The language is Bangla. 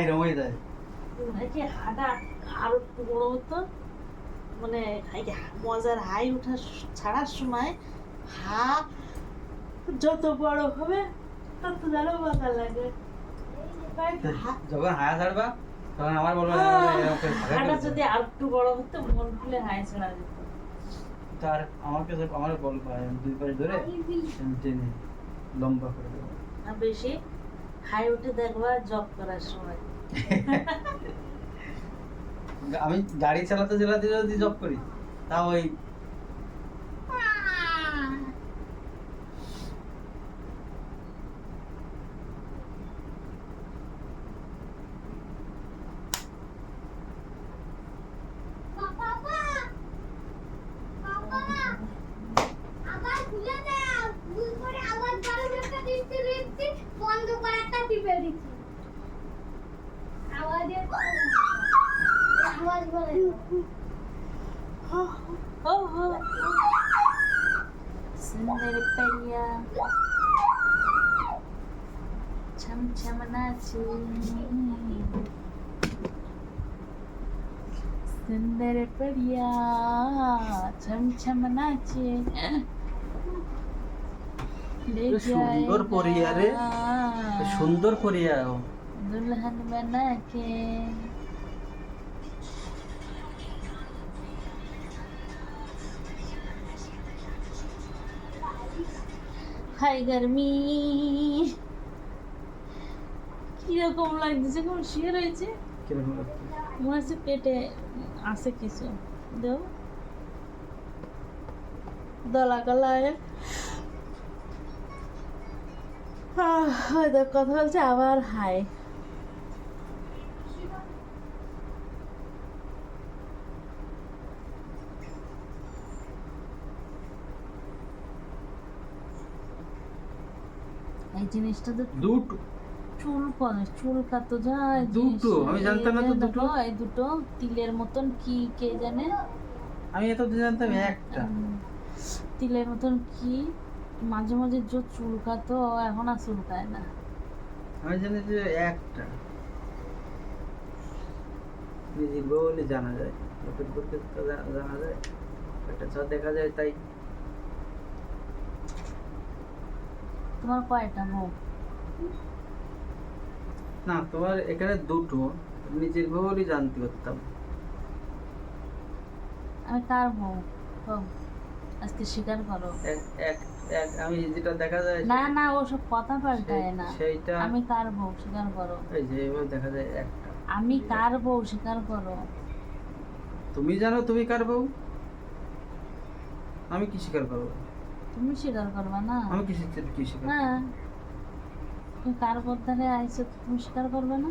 এরকম হয়ে যায় হাঁটা আরও বড় হতো মানে মজার হাই ওঠা ছাড়ার সময় হা যত বড় হবে তত যেন মজা লাগে। যখন হায়া ছাড়বা তখন আমার বলবা যে এরকম করে ছাড়া হাঁটা করে যদি আর একটু বড় হতো মন খুলে হাই ছাড়া যেত। তার আমার কাছে আমার বলবা দুই পাশ ধরে টেনে। লম্বা করে দেবো। না বেশি হাই উঠে দেখবা জব করার সময়। আমি গাড়ি চালাতে চালাতে যদি জব করি তাও ওই আবার খুলে দাও ভুল করে আবার বড় একটা দিচ্ছি দিচ্ছি বন্ধ করে একটা টিপে দিচ্ছি আওয়াজে আওয়াজ സുന്ദര പയ്യ ചമനാച്ചു സുന്ദര പയ്യ ചമനാച്ചേ সুন্দর পরিয়া রে সুন্দর পরিয়া দুলহন বানাকে হাই গরমি। কীরকম লাগছে কোন শুয়ে রয়েছে? মনে হচ্ছে পেটে আছে কিছু। দেও। দলা গলায় কথা বলছে আবার হাই এই জিনিসটা তো দুটো। চুল করে চুল কাতো যায় দুটো? আমি জানতাম না তো দুটো। এই দুটো তিলের মতন কি কে জানে? আমি এত জানতাম একটা। তিলের মতন কি মাঝে মাঝে যে চুলকাতো এখন আর চুলকায় না। আমি জানি যে একটা। বলে জানা যায় জানা যায় একটা দেখা যায় তাই তোমার কয়টা বউ? না তোমার এখানে দুটো। নিজের বউলই জানতে পারতাম। আমি কার বউ? আজকে স্বীকার করো। এক এক এক আমি যেটা দেখা যায় না না ওসব কথা পাল্টায় না। সেইটা আমি কার বউ? স্বীকার করো। এই যে এভাবে দেখা যায় একটা। আমি কার বউ? স্বীকার করো। তুমি জানো তুমি কার বউ? আমি কি স্বীকার করব? তুমি স্বীকার করবা না। আমি কি স্বীকার হ্যাঁ। তুমি কার বদ্ধারে আইছো তুমি স্বীকার করবে না?